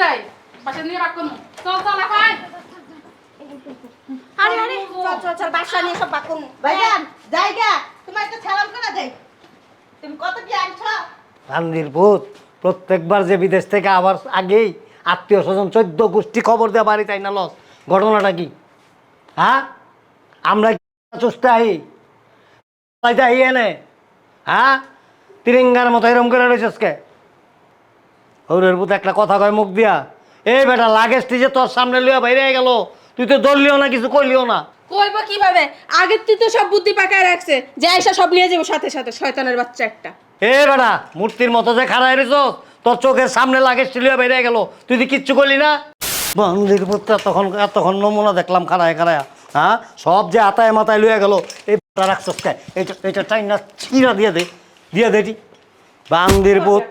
যাই বাসা নিয়ে বাক করুন চল চল এখন আরে আরে চল চল চল বাসা নিয়ে সব বাকুন ভাইজান জায়গা তোমার একটা সালাম করে দেয় তুমি কত কি আনছো? রান্দির ভূত প্রত্যেকবার যে বিদেশ থেকে আবার আগেই আত্মীয় স্বজন চোদ্দ গোষ্ঠী খবর দেওয়া বাড়ি তাই না লস। ঘটনাটা কি? হ্যাঁ? আমরা চুষতে আই পাইতে আই এনে হ্যাঁ? তিরিঙ্গার মতো এরম করে রয়েছিস কে হৌরের ভূত একটা কথা কয় মুখ দিয়া এই বেটা লাগেজটি যে তোর সামনে লিয়া বাইরে গেল। তুই তো দললিও না কিছু কইলিও না। কইব কীভাবে? আগের তুই তো সব বুদ্ধি পাকায় রাখছে। যে আইসা সব নিয়ে যাব সাথে সাথে শয়তানের বাচ্চা একটা। এ বেটা মূর্তির মতো যে খাড়া এরিস তোর চোখের সামনে লাগে স্টিলিয়া বেরিয়ে গেল। তুই তো কিচ্ছু করলি না? মন্দির পুত্র তখন তখন নমুনা দেখলাম খাড়ায় খাড়ায় হ্যাঁ সব যে আতায় মাথায় লুয়ে গেল এই কে? এটা এটা চাই না ছিঁড়া দিয়ে দে দিয়ে দেটি বান্দির পুত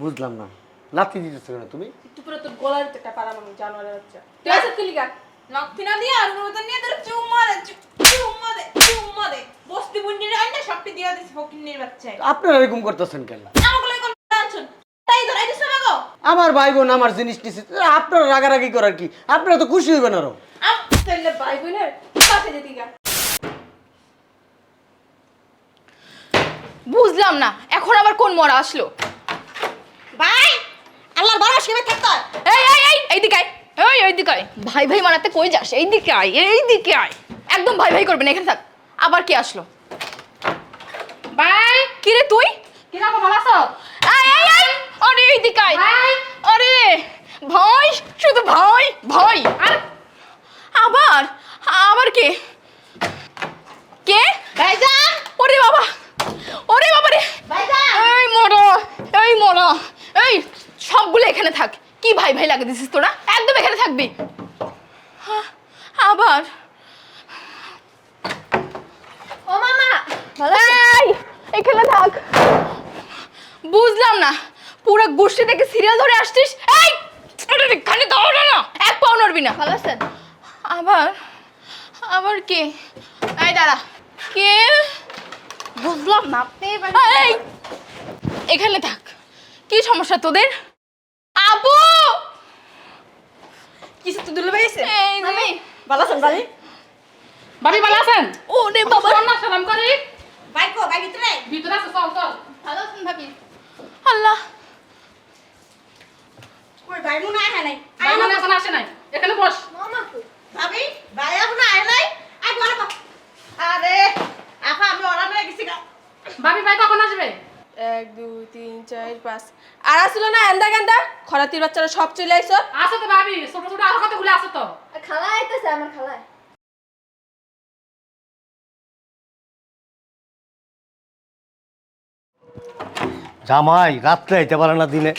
বুঝলাম না। লাথি দিতেছো কেন তুমি? একটু পুরো তোর গলার একটা পারাম আমি জানোয়ারের বাচ্চা। তুই আসে কি লিগা নক্তি না দিয়ে আর মতো নিয়ে তোর চুম্মা দে চুম্মা দে চুম্মা দে। বস্তি বুন্ডির আইনা সবটি দিয়া দিছি ফকিন্নির বাচ্চা আপনারা এরকম করতেছেন কেন? আমাকে লই কোন টেনশন তাই ধরে দিছ না গো আমার ভাই বোন আমার জিনিস নিচ্ছে আপনারা রাগারাগি করার কি? আপনারা তো খুশি হইবেন আরও। আম তাইলে ভাই বোনের পাশে যেতে গা। বুঝলাম না এখন আবার কোন মরা আসলো? ভাই আল্লাহর বাবা শিবে থাকতো এই এই এই এইদিকে আয়। এই এইদিকে আয়। ভাই ভাই মানাতে কই যাস? এইদিকে আয় এইদিকে আয়। একদম ভাই ভাই করবে না এখানে থাক। আবার কি আসলো? ভাই কি রে তুই? কি না ভালো আছো? এই এই এই আরে এইদিকে আয়। আরে ভাই শুধু ভাই ভাই। আর? আবার আবার কে? কে? ভাইজান? ওরে বাবা ওরে বাবা রে। ভাইজান? এই এই সবগুলো এখানে থাক। কি ভাই ভাই লাগে দিছিস তোরা? একদম এখানে থাকবি। আবার। ও মামা এখানে থাক। বুঝলাম না। পুরো গোষ্ঠী থেকে সিরিয়াল ধরে আসছিস? এই এখানে দাও না। এক পাও নড়বি না। ভালো আছেন? আবার আবার কে? এই দাঁড়া। কে? বুঝলাম না এই এখানে থাক। কি সমস্যা তোদের? আপু কিছু তো দুলে ভাইছে এই যে। ভালো আছেন ভাবি ভালো আছেন? ওরে বাবা। না সালাম করি। ভাই কো ভাই ভিতরে? ভিতরে আছে চল চল। ভালো আছেন ভাবি? আল্লাহ। কই ভাই মনে আয় নাই। ভাই মানে এখন আসে নাই। এখানে বস। মামা ভাবি ভাই এখন আয় নাই? আই বলা আরে আপা আমি অর্ডার হয়ে গেছি গা। ভাবি ভাই কখন আসবে? এক দুই তিন চার পাঁচ। আর আসলো না এন্দা গেন্দা? খরাতির বাচ্চারা সব চলে আইসো। আছে তো ভাবি ছোট ছোট আরও কতগুলো আছে তো। খালা আইতেছে আমার খালায়। জামাই রাত্রে আইতে পারে না দিনে।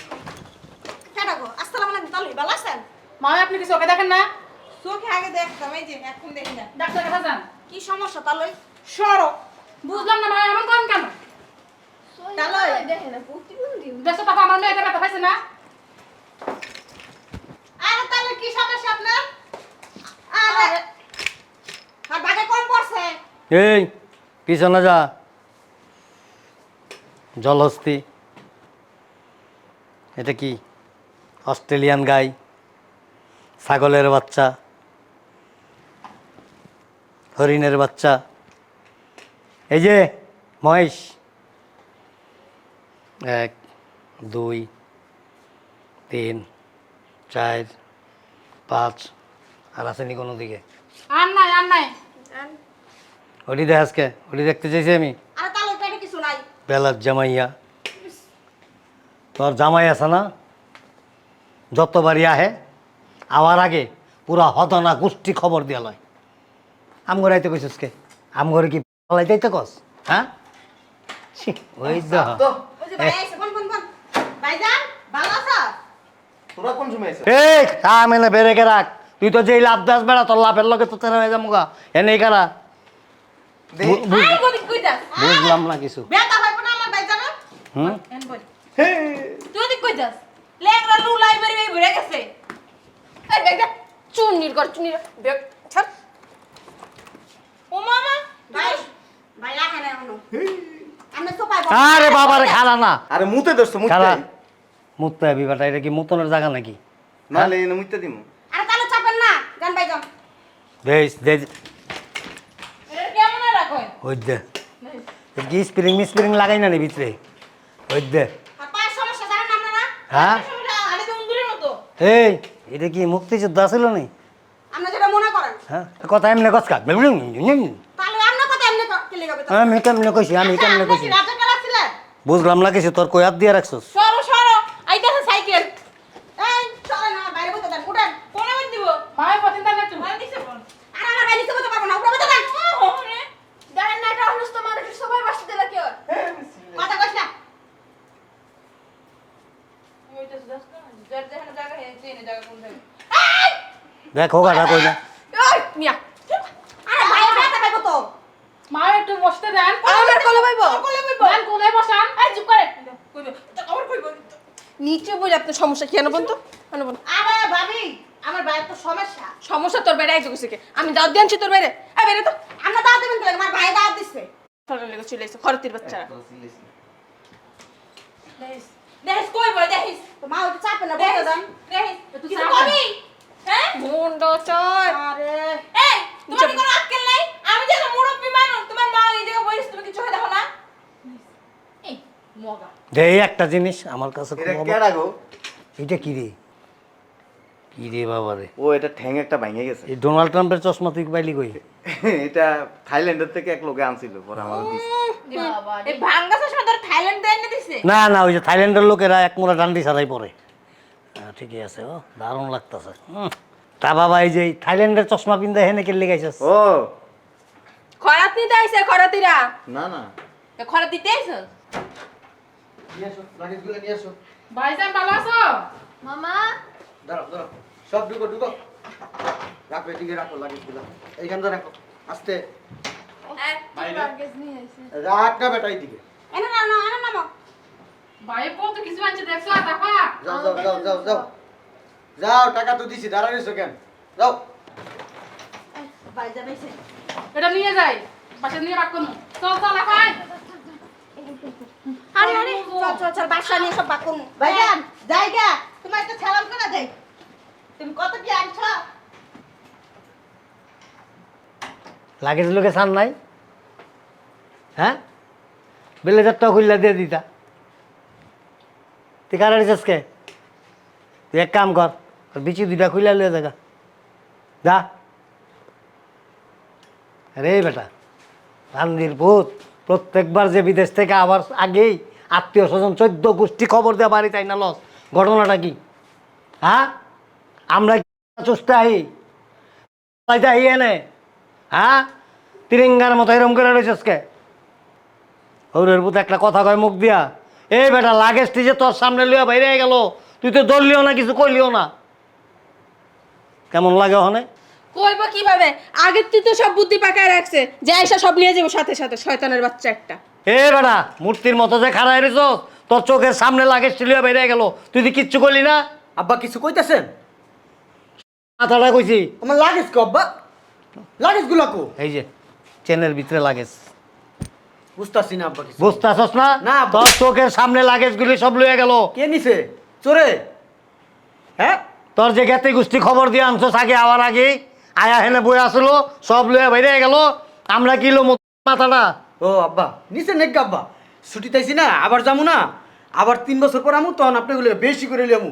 কেডা গো আসসালামু আলাইকুম তালুই ভালো আছেন? মামা আপনি কিছু ওকে দেখেন না? চোখে আগে দেখতাম এই যে এখন দেখি না। ডাক্তার কাছে যান কি সমস্যা তালুই? সরো। বুঝলাম না মামা এমন করেন কেন? টাকা আমার মেয়েটা ব্যথা পাইছে না? আরে তালুই কি সমস্যা আপনার? আরে আর বাগে কম পড়ছে। এই পিছনে যা। জলহস্তি। এটা কি? অস্ট্রেলিয়ান গাই। ছাগলের বাচ্চা। হরিণের বাচ্চা। এই যে মহেশ। এক দুই তিন চার পাঁচ আর আসেনি কোনো দিকে। আর নাই আর নাই। ওটি দেখ আজকে ওটি দেখতে চাইছি আমি। আরে পেটে কিছু নাই। বেলার জামাইয়া। তোর জামাই আছে না? যতবারই আহে আওয়ার আগে পুরা হদনা গোষ্ঠী খবর দিয়া লয়। আমগর আইতে কইছিস কে আমগরে কি পালাইতে কস? হ্যাঁ? ওই তো ওই যে এই কাম এনে বেরেকে রাখ। তুই তো যেই লাভ দাস বেড়া তোর লাভের লগে তো তেরা হয়ে যামুগা। এনেই কারা? বুঝলাম না কিছু। না হুম? লেংরা লু লাইব্রেরি ভরে গেছে। এই কর ছাড়। ও মামা ভাই ভাই আহে না আমরা তো পাইব আরে বাবারে খালা না। আরে মুতে ধরছো মুতে। খালা। বেটা এটা কি মুতনের জায়গা নাকি? নাহলে এনে মুইতে দিমু। আরে তাহলে চাপেন না যান ভাই যান দেশ দেশ কেমন রাখো ওই দে। কি স্প্রিং মিস্প্রিং লাগাই না নি ভিতরে? ওই দে। পায়ের সমস্যা জানেন না আপনারা? হ্যাঁ? আরে তো উন্দুরের মতো। এই এটা কি মুক্তিযোদ্ধা ছিল নি? আপনি যেটা মনে করেন। হ্যাঁ? কথা এমনি কসকা তাহলে আপনার কথা এমনি কেলে যাবে তো আমি কেমনে কইছি আমি কেমনে কইছি? বুঝলাম না কিছু তোর কই হাত দিয়ে রাখছস? সরো সরো আইতাছে সাইকেল। এই চলেন আমার বাইরে বসে দেন উঠেন। কোনে মত দিব। মায়ের পছন্দ না তুমি মায়ের দিছে কোন আর আমার বাইরে নিচে পারব না উপরে বসে দেন দেখেন না এটা অসুস্থ মানুষ সবাই বাসতে দিলে কি হয়? কথা কইস না যেখানে জায়গা হেছে এনে জায়গা কোন থাকে দেখো গাটা কই না ওই মিয়া আরে ভাইয়ের ব্যথা পাইবো তো মা একটু বসতে দেন। আমার কোলে পাইবো কোলে বইবো। দেন কোলে বসান? এই চুপ করে। কইবো আমার কইবো নিচে বই আপনার সমস্যা কি? আনবন তো। আনবন আরে ভাবি আমার ভাইয়ের তো সমস্যা। সমস্যা তোর বাইরে আইছো কিছু আমি দাওয়াত দিয়ে আনছি তোর বাইরে। আই বাইরে তো। আমরা দাওয়াত দেবেন কেন আমার ভাই দাওয়াত দিচ্ছে ফলন লেগে চলে এসে খরতির বাচ্চারা। দেখিস দেখিস কইবো দেখিস। তো মা ওটা চাপে না বসে দেন। দেখিস কিছু কবি! হ্যাঁ? মুন্ড চয় আরে! এই তোমার কি কোনো আক্কেল নাই? আমি যেন মুরব্বি মানুষ তোমার মা এই জায়গায় বসে তুমি কিছু দেখো না এই দে একটা জিনিস আমার কাছে এটা কেডা গো এটা কি রে? কি রে বাবা রে? ও এটা ঠ্যাং একটা ভাঙে গেছে। এই ডোনাল্ড ট্রাম্পের চশমা তুই পাইলি কই? এটা থাইল্যান্ডের থেকে এক লোকে আনছিল পরে আমার দিছে। এই ভাঙ্গা চশমা তোর থাইল্যান্ড দিছে? না না ওই যে থাইল্যান্ডের লোকেরা এক মোড়া ডান্ডি সারাই পরে। ঠিকই আছে ও দারুণ লাগতেছে। তা বাবা এই যে এই থাইল্যান্ডের চশমা পিন্দা হেনে কেলে গেছিস ও। খরাত আইছে খরাতিরা। না না। খরা দিতে আইছো নিয়ে আসো লাগেজগুলো নিয়ে আসো ভাইজান ভালো আছো মামা দাঁড়াও দাঁড়াও সব ঢুকো ঢুকো রাখো এদিকে রাখো লাগেজগুলো এইখানটা রাখো আস্তে রাখ না বেটা এইদিকে এনে না না ভাই কত কিছু আনছে দেখছ টাকা যাও যাও যাও যাও যাও যাও টাকা তো দিছি দাঁড়া রইছো কেন যাও ভাই যাবেছে এটা নিয়ে যাই বাসা নিয়ে রাখ কোন চল চল আপাই আরে আরে। চল চল চল বাসা নিয়ে সব বাকুন। ভাইজান জায়গা তোমার একটা সালাম করে দেই। তুমি কত কি আনছো? লাগেজ লোকে সান নাই? হ্যাঁ? বেলেজারটা খুললা দিয়ে দিতা। তুই কার আনিস কে? তুই এক কাম কর বিচি দুইটা খুইলা লয়ে দেখা যা। রে বেটা রান্দির ভূত। প্রত্যেকবার যে বিদেশ থেকে আবার আগেই আত্মীয় স্বজন চোদ্দ গোষ্ঠী খবর দেওয়া বাড়ি তাই না, লস? ঘটনাটা কি? হ্যাঁ? আমরা চুষতে আই পাইতে আই এনে? হ্যাঁ? তিরিঙ্গার মতো এরম করে রয়েছিস কে হৌরের পুত একটা কথা কয় মুখ দিয়া। এই বেটা লাগেজটি যে তোর সামনে লিয়া বাইরে গেল, তুই তো দৌড়লিও না, কিছু কইলিও না। কেমন লাগে ওখানে? কইবো কীভাবে? আগের তুই তো সব বুদ্ধি পাকায় রাখছে। যে আইসা সব নিয়ে যাব সাথে সাথে শয়তানের বাচ্চা একটা। এ বেটা মূর্তির মতো যে খাড়া এরিস তোর চোখের সামনে লাগেজটি লিয়া বাইরে গেল। তুই কিচ্ছু করলি না? আব্বা কিছু কইতাছেন? মাথাটা কইছি। আমার লাগেজ কো আব্বা? লাগেজগুলো কো? এই যে চেনের ভিতরে লাগেজ। বুঝতাছি না আব্বা কিছু। বুঝতেছস না? না। তোর চোখের সামনে লাগেজগুলি সব লইয়া গেল। কে নিছে? চোরে? হ্যাঁ? তোর যে জ্ঞাতি গোষ্ঠী খবর দিয়ে আনছস আগে আওয়ার আগে আয়া হেনে বই আসলো সব লইয়া বাইরে গেল। আমরা কি লো মাথাটা? ও আব্বা নিছে নেক আব্বা। ছুটি তাইছি না আবার যামু না। আবার তিন বছর পর আমু তখন আপনাগুলো বেশি করে লিয়ামু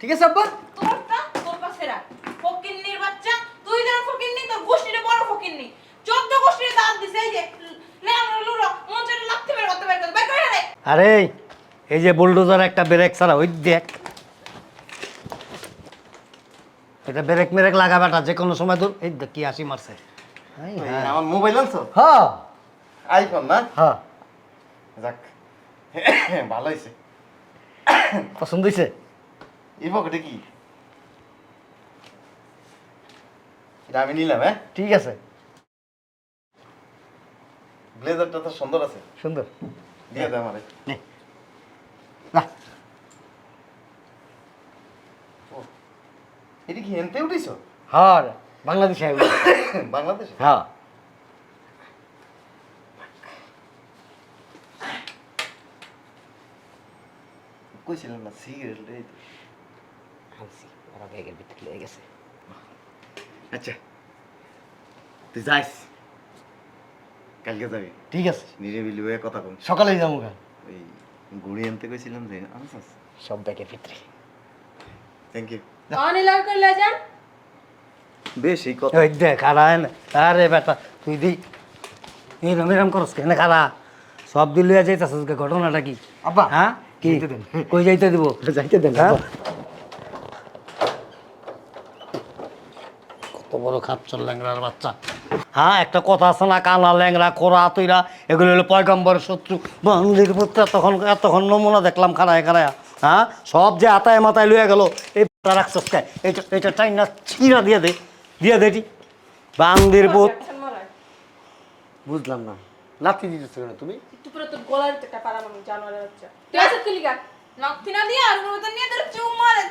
ঠিক আছে আব্বা? তোরটা তোর কাছে ফকিন্নির বাচ্চা তুই যেন ফকিন্নি তোর গোষ্ঠীটা বড় ফকিন্নি। চোদ্দ গোষ্ঠীর দাঁত দিছে এই যে লেমন লুলো মন চাইলে লাগতে বের করতে বের করতে বের করে রে আরে এই যে বুলডোজার একটা ব্রেক ছাড়া ওই দেখ। এটা ব্রেক মেরেক লাগা বেটা যে কোনো সময় দূর এই কি আসি মারছে। হ্যাঁ। আমার মোবাইল আনছো? হ্যাঁ। আইফোন না? হ্যাঁ। যাক। ভালো হয়েছে পছন্দ হয়েছে এই পকেটে কি? এটা আমি নিলাম হ্যাঁ? ঠিক আছে। ব্লেজারটা তো সুন্দর আছে। সুন্দর। দিয়ে দে আমারে। নে। এটা কি হেনতে উঠিস হ্যাঁ বাংলাদেশে। বাংলাদেশে? হ্যাঁ। কই কইছিলাম না সিগারেট তো। আনছি ওরা ব্যাগের ভিতরে লেগে গেছে। আচ্ছা তুই যাইস। কালকে যাবি? ঠিক আছে। নিরিবিলি হয়ে কথা কম। সকালেই যাব গা ওই ঘুড়ি আনতে কইছিলাম যে আনসাস সব ব্যাগের ভিতরে। থ্যাংক ইউ অনিলা করলে যান। বেশ কথা। ওই দেখ খারায় না আরে বেটা তুই দি এরম এরম করস কেন খারা সব দিল ঘটনাটা কি? আব্বা হ্যাঁ? কি? কই যাইতে দিব? যাইতে দেন হ্যাঁ? কত বড় খাপচর ল্যাংড়ার বাচ্চা। হ্যাঁ একটা কথা আছে না কানা ল্যাংড়া খোরা তৈরা এগুলো হলো পয়গম্বর শত্রু। মন্দির পুত্র তখন তখন নমুনা দেখলাম খারায় খারায় হ্যাঁ? সব যে আতায় মাথায় লুয়ে গেল এই রাখছস কে এটা এটা চাই না ছিঁড়া দিয়ে দে দিয়ে দে বান্দির পুত। বুঝলাম না। লাথি দিতেছো কেন তুমি? একটু পরে তোর গলার তুই আছে লিগা না দিয়ে আর নিয়ে তোর চুম্মা দে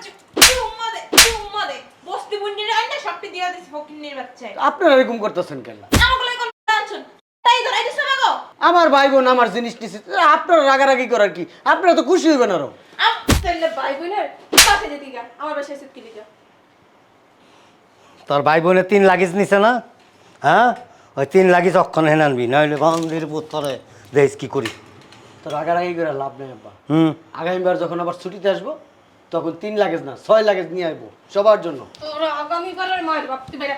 চুম্মা দে চুম্মা দে বস্তি বুন্ডির আইনা সবটি দিয়া দিস ফকিন্নির বাচ্চা আপনারা এরকম করতেছেন কেন তাই ধরাই দিছ না গো আমার ভাই বোন আমার জিনিস টিস আপনারা রাগারাগি করার কি? আপনারা তো খুশি হইবেন আরও। আম ভাই বোনের কাছে যেতে গা আমার বাসায় এসে কি লিগা তোর ভাই বোনের তিন লাগিস নিছে না? হ্যাঁ? ওই তিন লাগিস অক্ষণ হেন আনবি নইলে বান্দির পুত তোরে দেখ কি করি। তো রাগারাগি করে লাভ নেই আব্বা। হুম। আগামীবার যখন আবার ছুটিতে আসব তখন তিন লাগেজ না ছয় লাগেজ নিয়ে আসব সবার জন্য। তোর আগামী কালের মায়ের বাপ তুই বাইরা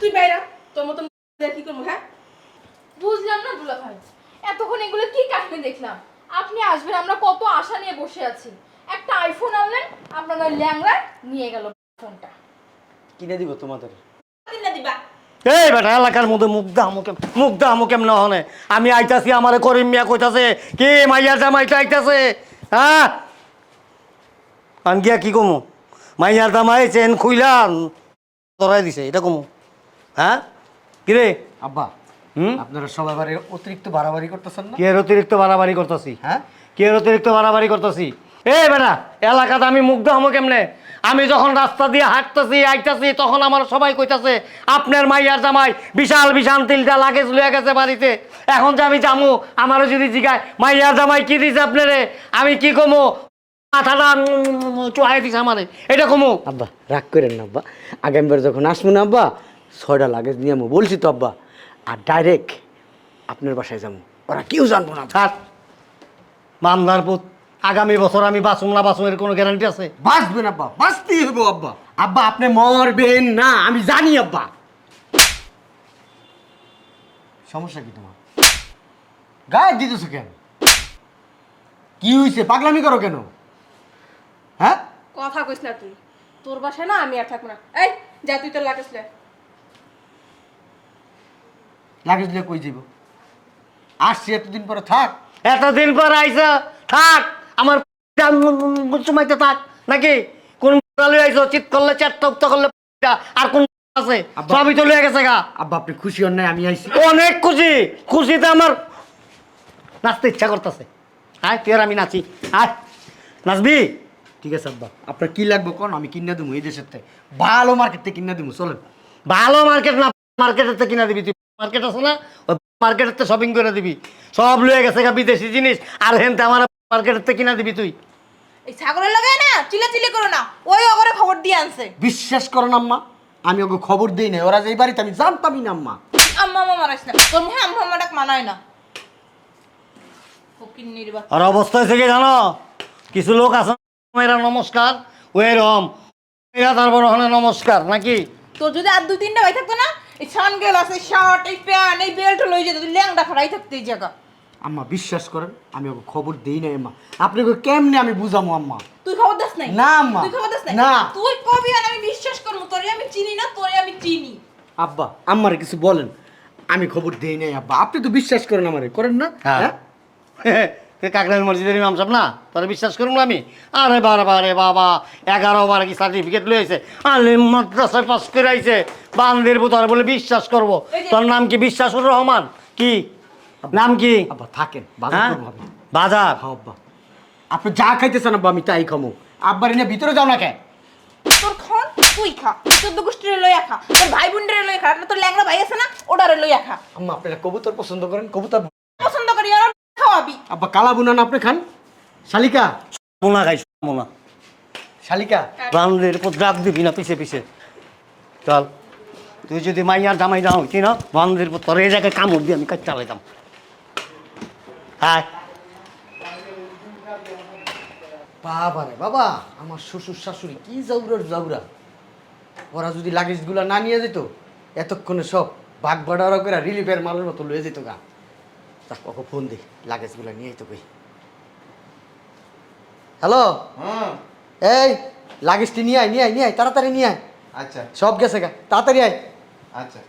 তুই বাইরা তোর মতন কি করব হ্যাঁ? বুঝলাম না দুলা ভাই এতক্ষণ এগুলো কি কাহিনী দেখলাম? আপনি আসবেন আমরা কত আশা নিয়ে বসে আছি। একটা আইফোন আনলেন আপনার ল্যাংড়া নিয়ে গেল ফোনটা কিনে দিব তোমাদের? দিন না দিবা। এই বেটা এলাকার মধ্যে মুগ্ধা আমুকে মুগ্ধা আমুকে না হনে? আমি আইতাছি আমারে করিম মিয়া কইতাছে কি মাইয়া জামাইটা আইতাছে? হ্যাঁ? আন গিয়া কি কমু? মাইয়ার জামাই চেন খুইলা ধরাই দিছে এটা কমু। হ্যাঁ? কিরে? আব্বা আপনারা সবাই এবারে অতিরিক্ত বাড়াবাড়ি করতেছেন না? কি অতিরিক্ত বাড়াবাড়ি করতেছি? হ্যাঁ? কি অতিরিক্ত বাড়াবাড়ি করতেছি? এ বেটা এলাকাতে আমি মুগ্ধ হমো কেমনে? আমি যখন রাস্তা দিয়ে হাঁটতেছি আইতাছি তখন আমার সবাই কইতাছে আপনার মাইয়ার জামাই বিশাল বিশাল তিলটা লাগেজ লইয়া গেছে বাড়িতে। এখন যে আমি জামু আমারও যদি জিগায় মাইয়ার জামাই কি দিছে আপনারে? আমি কি কমো? মাথাটা চুহাই দিছে আমারে। এটা কমু? আব্বা রাগ করেন না আব্বা। আগামীবার যখন আসব না আব্বা ছয়টা লাগেজ নিয়ে আমি। বলছি তো আব্বা আর ডাইরেক্ট আপনার বাসায় যাব। ওরা কেউ জানব না। থাক মামদার পুত আগামী বছর আমি বাঁচুম না বাঁচুম এর কোনো গ্যারান্টি আছে? বাঁচবেন আব্বা বাঁচতেই হইব আব্বা। আব্বা আপনি মরবেন না আমি জানি আব্বা। সমস্যা কি তোমার? গায়ে দিতেছো কেন? কি হয়েছে পাগলামি করো কেন? হ্যাঁ? কথা কইস না তুই। তোর বাসায় না আমি আর থাকব না। এই যা তুই তোর লাগাস লাগেজ নিয়ে কই যাব আসছি এতদিন পরে থাক। এতদিন পর আইসা থাক আমার সময়তে থাক। নাকি কোন লই আইসো চিত করলে চার টপ্ত করলে আর কোন আছে। সবই তো লয়ে গেছে গা। আব্বা আপনি খুশি হন নাই? আমি আইছি। অনেক খুশি। খুশিতে আমার নাচতে ইচ্ছা করতেছে। আয় তুই আমি নাচি। আয় নাচবি? ঠিক আছে আব্বা। আপনার কি লাগবে কোন? আমি কিনে দেবো এই দেশের থেকে ভালো মার্কেট থেকে কিনে দেবো চলেন। ভালো মার্কেট না মার্কেটের থেকে কিনা দিবি তুই। মার্কেট আছে না ওই মার্কেটের শপিং করে দিবি। সব লয়ে গেছে গা বিদেশি জিনিস আর হেনতে আমার মার্কেটের কিনা দিবি তুই। এই ছাগলের লাগায় না চিলে চিলে করো না ওই অগরে খবর দিয়ে আনছে। বিশ্বাস করেন আম্মা আমি ওকে খবর দিই না ওরা যে এই বাড়িতে আমি জানতামই না আম্মা। আম্মা আম্মা মারাইস না। তোর মুখে আম্মা আম্মা ডাক মানায় না। ফকিন্নির বাচ্চা আর অবস্থা হয়েছে কি জানো? কিছু লোক আছে এরা নমস্কার ওই রম এরা তারপর ওখানে নমস্কার নাকি? তোর যদি আর দুই তিনটা ভাই থাকতো না এই সানগেল আছে শার্ট এই প্যান্ট এই বেল্ট লই যেত ল্যাংটা খাড়াই থাকতে এই জায়গা। আম্মা বিশ্বাস করেন আমি ওকে খবর দিই না আম্মা। আপনি ওকে কেমনে আমি বুঝামো আম্মা? তুই খবর দাস নাই? না, আম্মা। তুই খবর দাস নাই? না। তুই কবি আর আমি বিশ্বাস করব তোরে আমি চিনি না তোরে আমি চিনি। আব্বা আম্মারে কিছু বলেন আমি খবর দিই নাই আব্বা। আপনি তো বিশ্বাস করেন আমারে করেন না? হ্যাঁ? কাকরাইল মসজিদের ইমাম সাহেব না? তোরা বিশ্বাস করুন আমি? আরে বারে বারে বাবা এগারো বার কি সার্টিফিকেট লয়েছে আলিম মাদ্রাসায় পাস করে আইছে। বান্দির বুতার বলে বিশ্বাস করব। তোর নাম কি বিশ্বাসুর রহমান? কি? নাম কি? আব্বা থাকেন। বাজার হ্যাঁ? করব বাজার? হ্যাঁ আব্বা। আপনি যা খাইতেছেন আব্বা আমি তাই খামো। আব্বার এনে ভিতরে যাও না কে? তোর খান তুই খা। তোর গোষ্ঠীর লইয়া খা। তোর ভাই বোনের লইয়া খা। তোর ল্যাংড়া ভাই আছে না ওটারে লইয়া খা। আম্মা আপনারা কবুতর পছন্দ করেন? কবুতর খাওয়াবি আব্বা কালা বুনান আপনি খান? শালিকা? বোনা খাইছ মোনা শালিকা? বান্ধের উপর দাগ দিবি না পিছে পিছে। চল। তুই যদি মাইয়ার জামাই না হইতি না বান্ধের উপর তোর এই জায়গায় কামড় দিয়ে আমি কাজ চালাইতাম হ্যাঁ বাবা রে বাবা আমার শ্বশুর শাশুড়ি কি জাউরার জাউরা ওরা যদি লাগেজগুলো না নিয়ে যেত এতক্ষণে সব বাঘ বাড়ারা করে রিলিফের মালের মতো লয়ে যেত গা। তা ওকে ফোন দে লাগেজগুলো নিয়ে তো কই। হ্যালো? এই লাগেজটি নিয়ে আয় নিয়ে আয় নিয়ে আয় তাড়াতাড়ি নিয়ে আয়। আচ্ছা। সব গেছে গা তাড়াতাড়ি আয়। আচ্ছা।